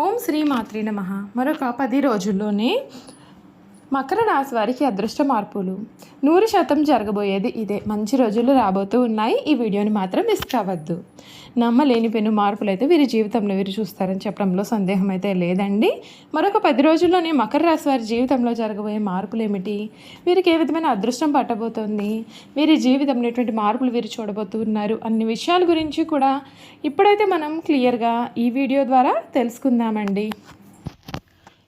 ఓం శ్రీ మాత్రి నమ. మరొక పది రోజుల్లోనే మకర రాశి వారికి అదృష్ట మార్పులు. నూరు శాతం జరగబోయేది ఇదే. మంచి రోజులు రాబోతూ ఉన్నాయి. ఈ వీడియోని మాత్రం మిస్ కావద్దు. నమ్మలేని పెను మార్పులు అయితే వీరి జీవితంలో వీరు చూస్తారని చెప్పడంలో సందేహం అయితే లేదండి. మరొక పది రోజుల్లోనే మకర రాశి వారి జీవితంలో జరగబోయే మార్పులు ఏమిటి వీరికి ఏ విధమైన అదృష్టం పట్టబోతోంది? వీరి జీవితంలో ఎటువంటి మార్పులు వీరు చూడబోతున్నారు అన్ని విషయాల గురించి కూడా ఇప్పుడైతే మనం క్లియర్గా ఈ వీడియో ద్వారా తెలుసుకుందామండి.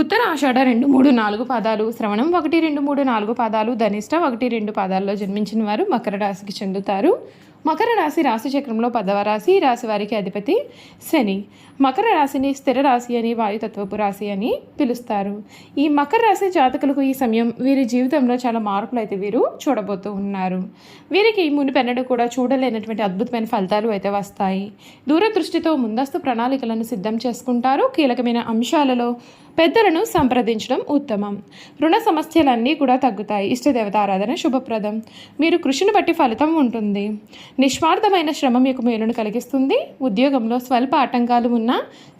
ఉత్తర ఆషాఢ రెండు మూడు నాలుగు పాదాలు శ్రవణం ఒకటి రెండు మూడు నాలుగు పాదాలు ధనిష్ట ఒకటి రెండు పాదాల్లో జన్మించిన వారు మకర రాశికి చెందుతారు. మకర రాశి రాశి చక్రంలో పదవ రాశి రాశి వారికి అధిపతి శని. మకర రాశిని స్థిర రాశి అని వాయుతత్వపు రాశి అని పిలుస్తారు. ఈ మకర రాశి జాతకులకు ఈ సమయం వీరి జీవితంలో చాలా మార్పులు అయితే వీరు చూడబోతూ ఉన్నారు. వీరికి మునిపెన్నడు కూడా చూడలేనటువంటి అద్భుతమైన ఫలితాలు అయితే వస్తాయి. దూరదృష్టితో ముందస్తు ప్రణాళికలను సిద్ధం చేసుకుంటారు. కీలకమైన అంశాలలో పెద్దలను సంప్రదించడం ఉత్తమం. రుణ సమస్యలన్నీ కూడా తగ్గుతాయి. ఇష్టదేవత ఆరాధన శుభప్రదం. మీరు కృషిని బట్టి ఫలితం ఉంటుంది. నిస్వార్థమైన శ్రమ మీకు మేలును కలిగిస్తుంది. ఉద్యోగంలో స్వల్ప ఆటంకాలు ఉన్నా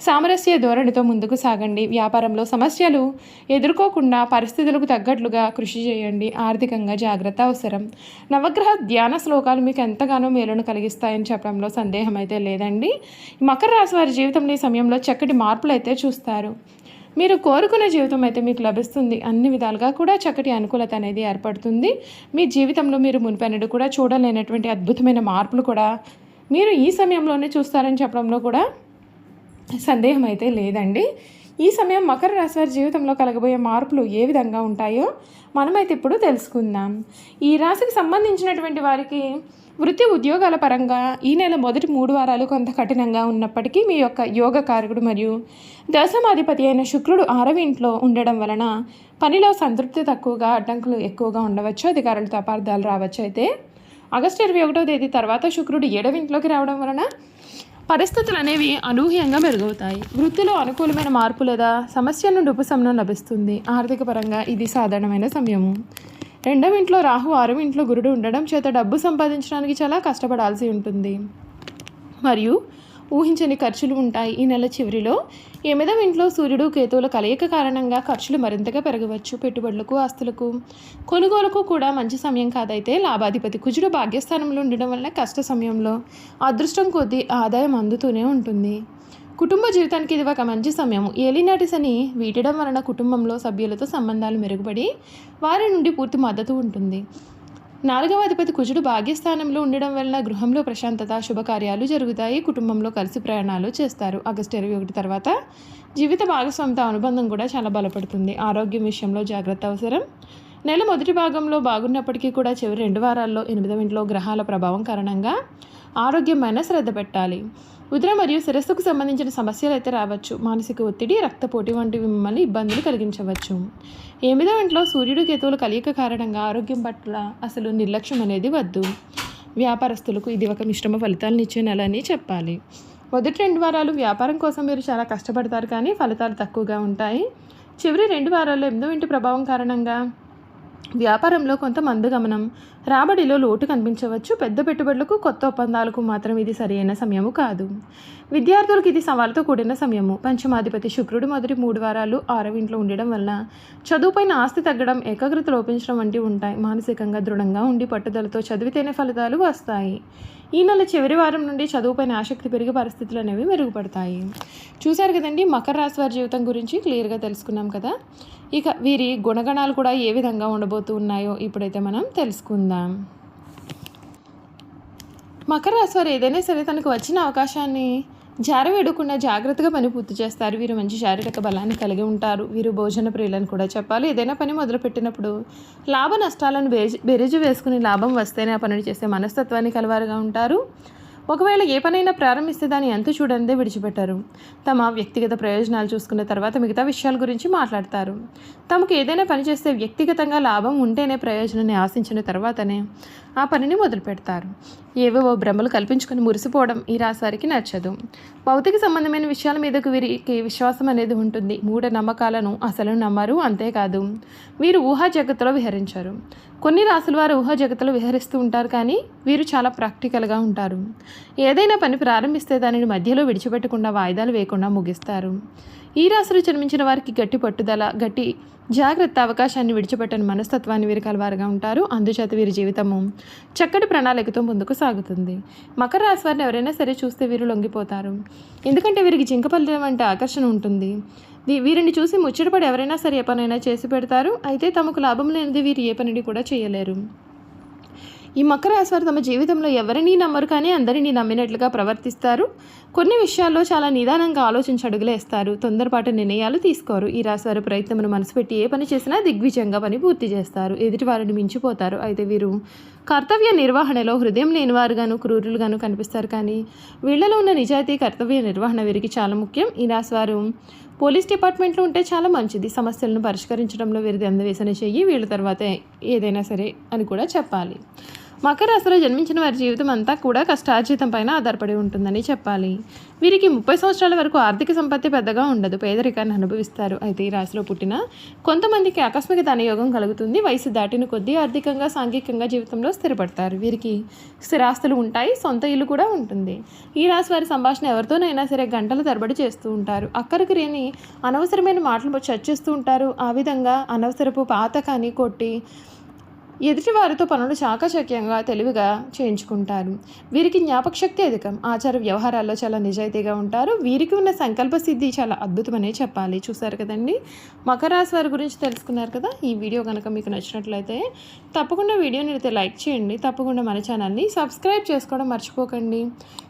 సామరస్య ధోరణితో ముందుకు సాగండి. వ్యాపారంలో సమస్యలు ఎదుర్కోకుండా పరిస్థితులకు తగ్గట్లుగా కృషి చేయండి. ఆర్థికంగా జాగ్రత్త అవసరం. నవగ్రహ ధ్యాన శ్లోకాలు మీకు ఎంతగానో మేలును కలిగిస్తాయని చెప్పడంలో సందేహం అయితే లేదండి. మకర రాశి వారి జీవితంలో ఈ సమయంలో చక్కటి మార్పులు అయితే చూస్తారు. మీరు కోరుకున్న జీవితం అయితే మీకు లభిస్తుంది. అన్ని విధాలుగా కూడా చక్కటి అనుకూలత అనేది ఏర్పడుతుంది. మీ జీవితంలో మీరు మునిపెన్నడు కూడా చూడలేనటువంటి అద్భుతమైన మార్పులు కూడా మీరు ఈ సమయంలోనే చూస్తారని చెప్పడంలో కూడా సందేహం అయితే లేదండి. ఈ సమయం మకర రాశి వారి జీవితంలో కలగబోయే మార్పులు ఏ విధంగా ఉంటాయో మనమైతే ఇప్పుడు తెలుసుకుందాం. ఈ రాశికి సంబంధించినటువంటి వారికి వృత్తి ఉద్యోగాల పరంగా ఈ నెల మొదటి మూడు వారాలు కొంత కఠినంగా ఉన్నప్పటికీ మీ యొక్క యోగ కారకుడు మరియు దశమాధిపతి అయిన శుక్రుడు ఆరవ ఇంట్లో ఉండడం వలన పనిలో సంతృప్తి తక్కువగా అడ్డంకులు ఎక్కువగా ఉండవచ్చు అధికారులతో అపార్థాలు రావచ్చు. అయితే ఆగస్టు ఇరవై ఒకటో తేదీ తర్వాత శుక్రుడు ఏడవ ఇంట్లోకి రావడం వలన పరిస్థితులు అనేవి అనూహ్యంగా మెరుగవుతాయి. వృత్తిలో అనుకూలమైన మార్పు లేదా సమస్య నుండి ఉపశమనం లభిస్తుంది. ఆర్థిక పరంగా ఇది సాధారణమైన సమయము. రెండవ ఇంట్లో రాహు ఆరవ ఇంట్లో గురుడు ఉండడం చేత డబ్బు సంపాదించడానికి చాలా కష్టపడాల్సి ఉంటుంది. మరియు ఊహించని ఖర్చులు ఉంటాయి ఈ నెల చివరిలో. ఎనిమిదవ ఇంట్లో సూర్యుడు కేతువుల కలయిక కారణంగా ఖర్చులు మరింతగా పెరగవచ్చు పెట్టుబడులకు ఆస్తులకు. కొనుగోలుకు కూడా మంచి సమయం కాదైతే లాభాధిపతి కుజుడు భాగ్యస్థానంలో ఉండడం వల్ల కష్ట సమయంలో అదృష్టం కొద్దీ ఆదాయం అందుతూనే ఉంటుంది. కుటుంబ జీవితానికి ఇది ఒక మంచి సమయం. ఏలినాటి శని వీటడం వలన కుటుంబంలో సభ్యులతో సంబంధాలు మెరుగుపడి వారి నుండి పూర్తి మద్దతు ఉంటుంది. నాలుగవ అధిపతి కుజుడు భాగ్యస్థానంలో ఉండడం వలన గృహంలో ప్రశాంతత శుభకార్యాలు జరుగుతాయి. కుటుంబంలో కలిసి ప్రయాణాలు చేస్తారు. ఆగస్టు ఇరవై ఒకటి తర్వాత జీవిత భాగస్వామితో అనుబంధం కూడా చాలా బలపడుతుంది. ఆరోగ్యం విషయంలో జాగ్రత్త అవసరం. నెల మొదటి భాగంలో బాగున్నప్పటికీ కూడా చివరి రెండు వారాల్లో ఎనిమిదవ ఇంట్లో గ్రహాల ప్రభావం కారణంగా ఆరోగ్యమైన శ్రద్ధ పెట్టాలి. ఉదర మరియు శిరస్సుకు సంబంధించిన సమస్యలు అయితే రావచ్చు. మానసిక ఒత్తిడి రక్తపోటీ వంటివి మిమ్మల్ని ఇబ్బందులు కలిగించవచ్చు. ఎనిమిదో ఇంట్లో సూర్యుడు కేతువుల కలియక కారణంగా ఆరోగ్యం పట్ల అసలు నిర్లక్ష్యం అనేది వద్దు. వ్యాపారస్తులకు ఇది ఒక మిశ్రమ ఫలితాలను ఇచ్చే నెల అని చెప్పాలి. మొదటి రెండు వారాలు వ్యాపారం కోసం మీరు చాలా కష్టపడతారు కానీ ఫలితాలు తక్కువగా ఉంటాయి. చివరి రెండు వారాల్లో ఎనిమిదో ఇంటి ప్రభావం కారణంగా వ్యాపారంలో కొంత మందగమనం రాబడిలో లోటు కనిపించవచ్చు. పెద్ద పెట్టుబడులకు కొత్త ఒప్పందాలకు మాత్రం ఇది సరైన సమయము కాదు. విద్యార్థులకు ఇది సవాలుతో కూడిన సమయము. పంచమాధిపతి శుక్రుడు మొదటి మూడు వారాలు ఆరవ ఇంట్లో ఉండడం వలన చదువుపైన ఆస్తి తగ్గడం ఏకాగ్రత లోపించడం వంటివి ఉంటాయి. మానసికంగా దృఢంగా ఉండి పట్టుదలతో చదివితేనే ఫలితాలు వస్తాయి. ఈ నెల చివరి వారం నుండి చదువుపైన ఆసక్తి పెరిగే పరిస్థితులు అనేవి మెరుగుపడతాయి. చూశారు కదండి మకర రాశి వారి జీవితం గురించి క్లియర్గా తెలుసుకున్నాం కదా. ఇక వీరి గుణగణాలు కూడా ఏ విధంగా ఉండబోతున్నాయో ఇప్పుడైతే మనం తెలుసుకుందాం. మకర రాశి వారు ఏదైనా సరే తనకు వచ్చిన అవకాశాన్ని జారవేడకుండా జాగ్రత్తగా పని పూర్తి చేస్తారు. వీరు మంచి శారీరక బలాన్ని కలిగి ఉంటారు. వీరు భోజన ప్రియులను కూడా చెప్పాలి. ఏదైనా పని మొదలుపెట్టినప్పుడు లాభ నష్టాలను బేజ బెరేజు వేసుకుని లాభం వస్తేనే ఆ పనులు చేసే మనస్తత్వాన్ని కలవారుగా ఉంటారు. ఒకవేళ ఏ పనైనా ప్రారంభిస్తే దాన్ని ఎంత చూడనిదే విడిచిపెట్టారు. తమ వ్యక్తిగత ప్రయోజనాలు చూసుకున్న తర్వాత మిగతా విషయాల గురించి మాట్లాడతారు. తమకు ఏదైనా పని చేస్తే వ్యక్తిగతంగా లాభం ఉంటేనే ప్రయోజనాన్ని ఆశించిన తర్వాతనే ఆ పనిని మొదలు పెడతారు ఏవేవో భ్రమలు కల్పించుకొని మురిసిపోవడం ఈ రాశి వారికి నచ్చదు. భౌతిక సంబంధమైన విషయాల మీదకు వీరికి విశ్వాసం అనేది ఉంటుంది. మూఢ నమ్మకాలను అసలు నమ్మరు అంతేకాదు వీరు ఊహా జగత్తులో విహరించారు. కొన్ని రాసుల వారు ఊహా జగత్తులో విహరిస్తూ ఉంటారు కానీ వీరు చాలా ప్రాక్టికల్గా ఉంటారు. ఏదైనా పని ప్రారంభిస్తే దానిని మధ్యలో విడిచిపెట్టకుండా వాయిదాలు వేయకుండా ముగిస్తారు. ఈ రాశిలో జన్మించిన వారికి గట్టి పట్టుదల గట్టి జాగ్రత్త అవకాశాన్ని విడిచిపెట్టని మనస్తత్వాన్ని వీరు కలవారుగా ఉంటారు. అందుచేత వీరి జీవితము చక్కటి ప్రణాళికతో ముందుకు సాగుతుంది. మకర రాశి వారిని ఎవరైనా సరే చూస్తే వీరు లొంగిపోతారు. ఎందుకంటే వీరికి జింకపల్లి వంటి ఆకర్షణ ఉంటుంది. వీరిని చూసి ముచ్చటపడి ఎవరైనా సరే ఏ పనైనా చేసి పెడతారు. అయితే తమకు లాభం లేనిది వీరు ఏ పనిని కూడా చేయలేరు. ఈ మకర రాశి వారు తమ జీవితంలో ఎవరిని నమ్మరు కానీ అందరినీ నమ్మినట్లుగా ప్రవర్తిస్తారు. కొన్ని విషయాల్లో చాలా నిదానంగా ఆలోచించి అడుగులేస్తారు తొందరపాటు నిర్ణయాలు తీసుకోరు. ఈ రాశి వారి ప్రయత్నమును మనసు పెట్టి ఏ పని చేసినా దిగ్విజయంగా పని పూర్తి చేస్తారు. ఎదుటి వారిని మించిపోతారు. అయితే వీరు కర్తవ్య నిర్వహణలో హృదయం లేనివారుగాను క్రూరులుగాను కనిపిస్తారు కానీ వీళ్ళలో ఉన్న నిజాయితీ కర్తవ్య నిర్వహణ వీరికి చాలా ముఖ్యం. ఈ రాశి వారు పోలీస్ డిపార్ట్మెంట్లో ఉంటే చాలా మంచిది. సమస్యలను పరిష్కరించడంలో వీరిది అందవేసిన చెయ్యి. వీళ్ళ తర్వాత ఏదైనా సరే అని కూడా చెప్పాలి. మకర రాశిలో జన్మించిన వారి జీవితం అంతా కూడా కష్టార్జితం పైన ఆధారపడి ఉంటుందని చెప్పాలి. వీరికి ముప్పై సంవత్సరాల వరకు ఆర్థిక సంపత్తి పెద్దగా ఉండదు పేదరికాన్ని అనుభవిస్తారు. అయితే ఈ రాశిలో పుట్టిన కొంతమందికి ఆకస్మిక ధనయోగం కలుగుతుంది. వయసు దాటిన కొద్దీ ఆర్థికంగా సాంఘికంగా జీవితంలో స్థిరపడతారు. వీరికి స్థిరాస్తులు ఉంటాయి సొంత ఇల్లు కూడా ఉంటుంది. ఈ రాశి వారి సంభాషణ ఎవరితోనైనా సరే గంటల తరబడి చేస్తూ ఉంటారు. అక్కడికి రేని అనవసరమైన మాటలు చర్చిస్తూ ఉంటారు. ఆ విధంగా అనవసరపు పాత కానీ కొట్టి ఎదుటివారితో పనులు చాకచక్యంగా తెలివిగా చేయించుకుంటారు. వీరికి జ్ఞాపకశక్తి అధికం. ఆచార వ్యవహారాల్లో చాలా నిజాయితీగా ఉంటారు. వీరికి ఉన్న సంకల్ప సిద్ధి చాలా అద్భుతమనే చెప్పాలి. చూసారు కదండి? మకరాశి వారి గురించి తెలుసుకున్నారు కదా? ఈ వీడియో కనుక మీకు నచ్చినట్లయితే తప్పకుండా వీడియోని అయితే లైక్ చేయండి. తప్పకుండా మన ఛానల్ని సబ్స్క్రైబ్ చేసుకోవడం మర్చిపోకండి.